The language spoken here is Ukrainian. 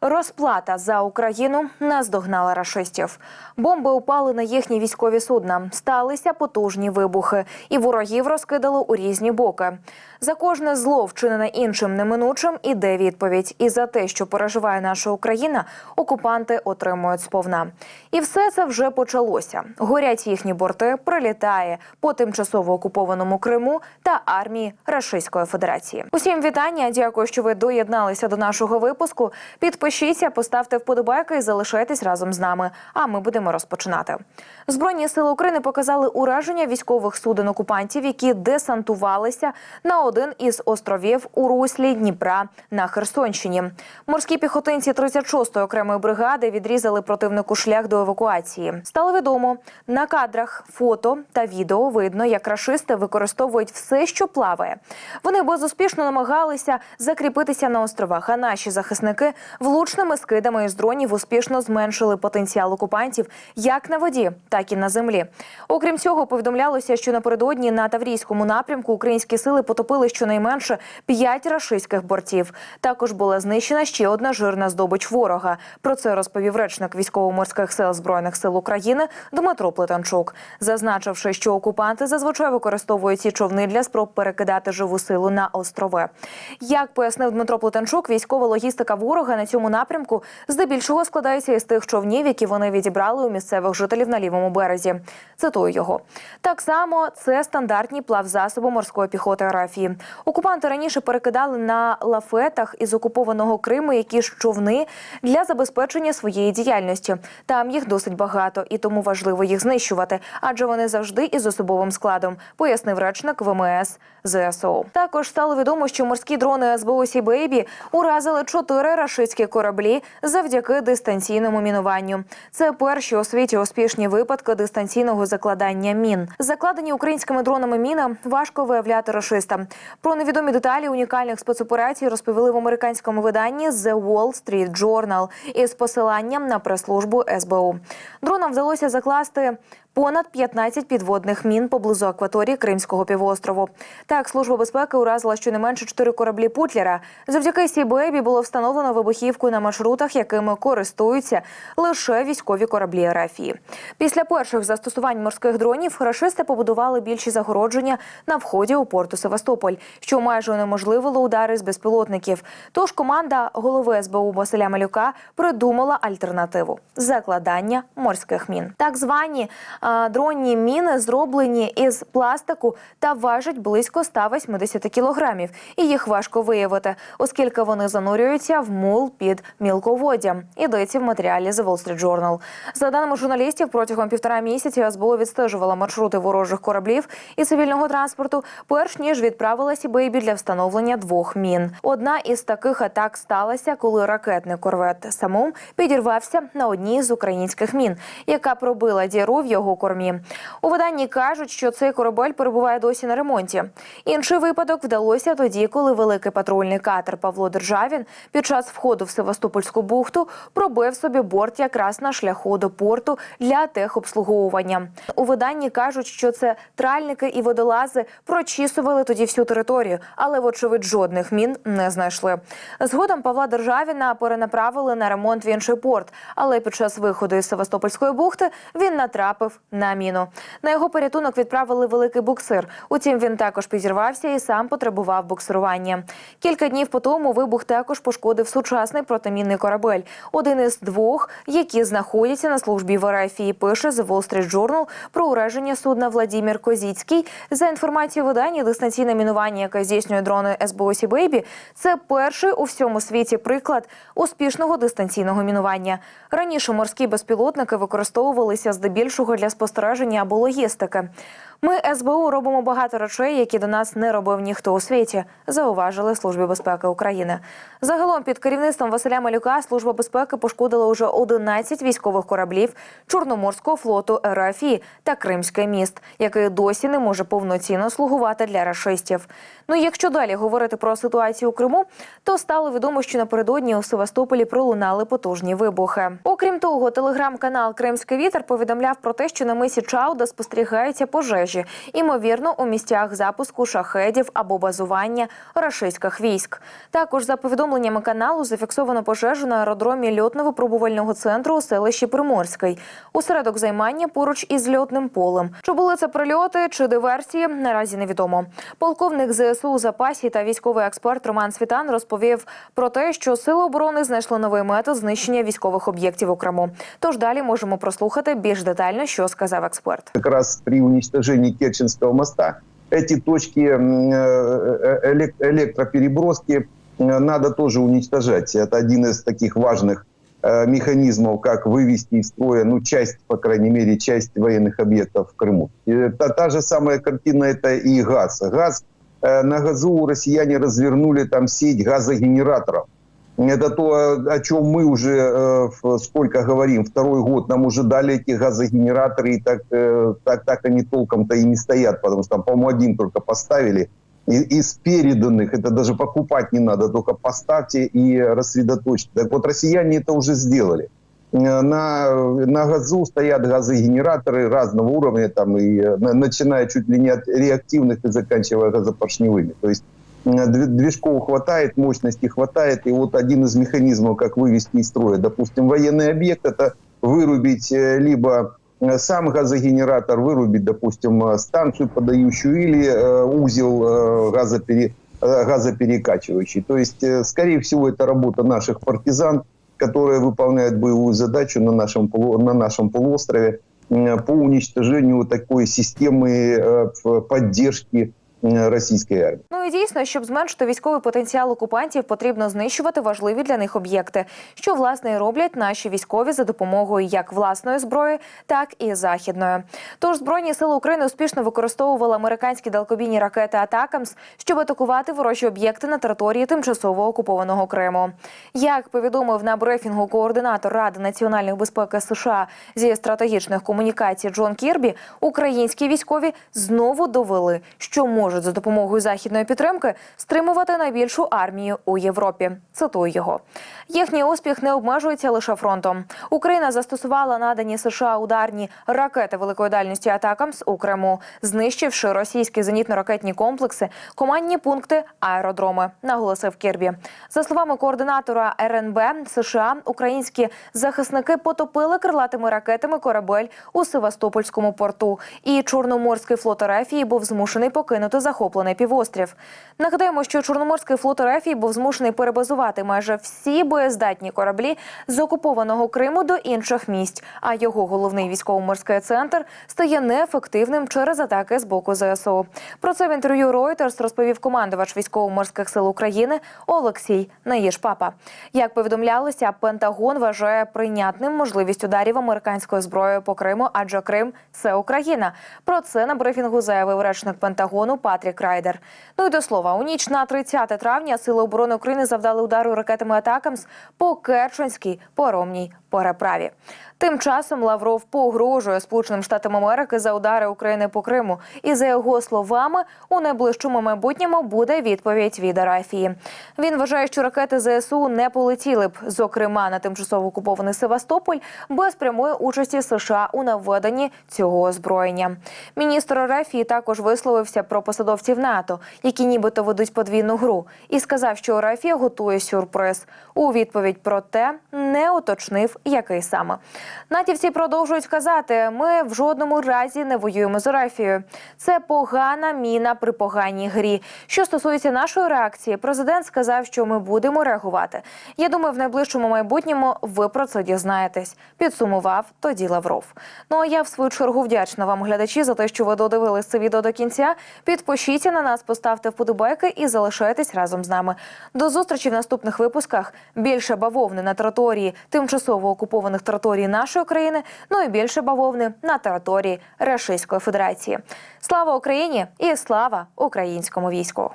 Розплата за Україну наздогнала рашистів. Бомби упали на їхні військові судна. Сталися потужні вибухи, і ворогів розкидало у різні боки. За кожне зло, вчинене іншим неминучим, іде відповідь. І за те, що переживає наша Україна, окупанти отримують сповна. І все це вже почалося. Горять їхні борти, прилітає по тимчасово окупованому Криму та армії Рашистської Федерації. Усім вітання. Дякую, що ви доєдналися до нашого випуску. Підпишіться, поставте вподобайки і залишайтесь разом з нами. А ми будемо розпочинати. Збройні сили України показали ураження військових суден окупантів, які десантувалися на один із островів у руслі Дніпра на Херсонщині. Морські піхотинці 36-ї окремої бригади відрізали противнику шлях до евакуації. Стало відомо на кадрах фото та відео видно, як рашисти використовують все, що плаває. Вони безуспішно намагалися закріпитися на островах. А наші захисники влучними скидами із дронів успішно зменшили потенціал окупантів як на воді, так і на землі. Окрім цього, повідомлялося, що напередодні на Таврійському напрямку українські сили потопили щонайменше п'ять рашистських бортів. Також була знищена ще одна жирна здобич ворога. Про це розповів речник військово-морських сил збройних сил України Дмитро Плетанчук, зазначивши, що окупанти зазвичай використовують ці човни для спроб перекидати живу силу на острови. Як пояснив Дмитро Плетанчук, військова логістика ворога на цьому напрямку здебільшого складається із тих човнів, які вони відібрали у місцевих жителів на лівому березі. Цитую його так само. Це стандартні плавзасоби морської піхоти РФ. Окупанти раніше перекидали на лафетах із окупованого Криму які човни для забезпечення своєї діяльності. Там їх досить багато, і тому важливо їх знищувати, адже вони завжди із особовим складом, пояснив речник ВМС ЗСО. Також стало відомо, що морські дрони СБУ «Сі Бейбі уразили чотири рашистські кораблі завдяки дистанційному мінуванню. Це перші у світі успішні випадки дистанційного закладання мін. Закладені українськими дронами міни важко виявляти рашиста. Про невідомі деталі унікальних спецоперацій розповіли в американському виданні The Wall Street Journal із посиланням на прес-службу СБУ. Дронам вдалося закласти понад 15 підводних мін поблизу акваторії Кримського півострову. Так, служба безпеки уразила щонайменше 4 кораблі Путлера. Завдяки Сібейбі було встановлено вибухівку на маршрутах, якими користуються лише військові кораблі РФ. Після перших застосувань морських дронів рашисти побудували більші загородження на вході у порту Севастополь, що майже унеможливило удари з безпілотників. Тож команда голови СБУ Василя Малюка придумала альтернативу закладання морських мін. Так звані а, дронні міни зроблені із пластику та важать близько 180 кілограмів, і їх важко виявити, оскільки вони занурюються в мул під мілководдям. Йдеться в матеріалі The Wall Street Journal. За даними журналістів, протягом півтора місяці СБУ відстежувала маршрути ворожих кораблів і цивільного транспорту, перш ніж відправила Сібейбі для встановлення двох мін. Одна із таких атак сталася, коли ракетний корвет самум підірвався на одній з українських мін, яка пробила діру в його кормі. У виданні кажуть, що цей корабель перебуває досі на ремонті. Інший випадок вдалося тоді, коли великий патрульний катер Павло Державін під час входу в Севастопольську бухту пробив собі борт якраз на шляху до порту для техобслуговування. У виданні кажуть, що це тральники і водолази прочісували тоді всю територію, але вочевидь жодних мін не знайшли. Згодом Павла Державіна перенаправили на ремонт в інший порт, але під час виходу із Севастопольської бухти він натрапив на міну. На його порятунок відправили великий буксир. Утім, він також підірвався і сам потребував буксирування. Кілька днів по тому вибух також пошкодив сучасний протимінний корабель, один із двох, які знаходяться на службі в РФ. Пише The Wall Street Journal про ураження судна Владімір Козіцький. За інформацією видання, дистанційне мінування, яке здійснює дрони СБУ «Сі Бейбі», це перший у всьому світі приклад успішного дистанційного мінування. Раніше морські безпілотники використовувалися здебільшого для спостереження або логістики. Ми СБУ робимо багато речей, які до нас не робив ніхто у світі, зауважили Службі безпеки України. Загалом під керівництвом Василя Малюка Служба безпеки пошкодила уже 11 військових кораблів Чорноморського флоту РФІ та Кримський міст, який досі не може повноцінно слугувати для рашистів. Ну якщо далі говорити про ситуацію у Криму, то стало відомо, що напередодні у Севастополі пролунали потужні вибухи. Окрім того, телеграм-канал Кримський вітер повідомляв про те, що на мисі Чауда спостерігаються пожежі пожежі, імовірно, у місцях запуску шахедів або базування рашистських військ. Також за повідомленнями каналу зафіксовано пожежу на аеродромі льотно-випробувального центру у селищі Приморський. Усередок займання поруч із льотним полем. Чи були це прильоти чи диверсії? Наразі невідомо. Полковник ЗСУ у запасі та військовий експерт Роман Світан розповів про те, що сили оборони знайшли новий метод знищення військових об'єктів у Криму. Тож далі можемо прослухати більш детально, що сказав експерт. как раз при уничтожении Керченского моста эти точки м, э, элек- электропереброски э, надо тоже уничтожать. Это один из таких важных э, механизмов, как вывести из строя, ну, часть, по крайней мере, часть военных объектов в Крыму. Та, та же самая картина – это и газ. Газ, э, на газу россияне развернули там сеть газогенераторов. Это то, о чем мы уже э, сколько говорим. Второй год нам уже дали эти газогенераторы, и так, э, так, так они толком-то и не стоят, потому что там, по-моему, один только поставили. Из переданных, это даже покупать не надо, только поставьте и рассредоточьте. Так вот, россияне это уже сделали. Э, На, на газу стоят газогенераторы разного уровня, там, и, на- начиная чуть ли не от реактивных и заканчивая газопоршневыми. То есть движков хватает, мощности хватает, и вот один из механизмов, как вывести из строя, допустим, военный объект, это вырубить э, либо э, сам газогенератор, вырубить, допустим, э, станцию подающую или э, узел э, газопере- э, газоперекачивающий. То есть, э, скорее всего, это работа наших партизан, которые выполняют боевую задачу на нашем, полу- на нашем полуострове э, по уничтожению такой системы э, поддержки э, российской армии. Ну і дійсно, щоб зменшити військовий потенціал окупантів, потрібно знищувати важливі для них об'єкти, що власне і роблять наші військові за допомогою як власної зброї, так і західної. Тож збройні сили України успішно використовували американські далекобійні ракети Атакамс, щоб атакувати ворожі об'єкти на території тимчасово окупованого Криму. Як повідомив на брифінгу координатор Ради національної безпеки США зі стратегічних комунікацій Джон Кірбі, українські військові знову довели, що можуть за допомогою західної підтримки стримувати найбільшу армію у Європі. Цитую його. Їхній успіх не обмежується лише фронтом. Україна застосувала надані США ударні ракети великої дальності Атакамс у Криму, знищивши російські зенітно-ракетні комплекси, командні пункти, аеродроми, наголосив Кірбі. За словами координатора РНБ США, українські захисники потопили крилатими ракетами корабель у Севастопольському порту, і Чорноморський флот Ерефії був змушений покинути захоплений півострів. Нагадаємо, що Чорноморський флот Ерефії був змушений перебазувати майже всі боєздатні кораблі з окупованого Криму до інших місць. А його головний військово-морський центр стає неефективним через атаки з боку ЗСУ. Про це в інтерв'ю Reuters розповів командувач військово-морських сил України Олексій Наїшпапа. Як повідомлялося, Пентагон вважає прийнятним можливість ударів американською зброєю по Криму, адже Крим це Україна. Про це на брифінгу заявив речник Пентагону Патрік Райдер. Ну і до слова, у ніч на 30 травня сили оборони України завдали удару ракетами Атакамс по Керченській поромній переправі. Тим часом Лавров погрожує Сполученим Штатам Америки за удари України по Криму. І за його словами, у найближчому майбутньому буде відповідь від Арафії. Він вважає, що ракети ЗСУ не полетіли б, зокрема на тимчасово окупований Севастополь, без прямої участі США у наведенні цього озброєння. Міністр Арафії також висловився про посадовців НАТО, які нібито ведуть подвійну гру, і сказав, що Арафія готує сюрприз. У відповідь про те не уточнив, який саме. Натівці продовжують казати: ми в жодному разі не воюємо з Арафією. Це погана міна при поганій грі. Що стосується нашої реакції, президент сказав, що ми будемо реагувати. Я думаю, в найближчому майбутньому ви про це дізнаєтесь. Підсумував тоді Лавров. Ну а я в свою чергу вдячна вам, глядачі, за те, що ви додивились це відео до кінця. Підпишіться на нас, поставте вподобайки і залишайтесь разом з нами. До зустрічі в наступних випусках. Більше бавовни на території тимчасово окупованих територій нашої країни, ну і більше бавовни на території Російської Федерації. Слава Україні і слава українському війську!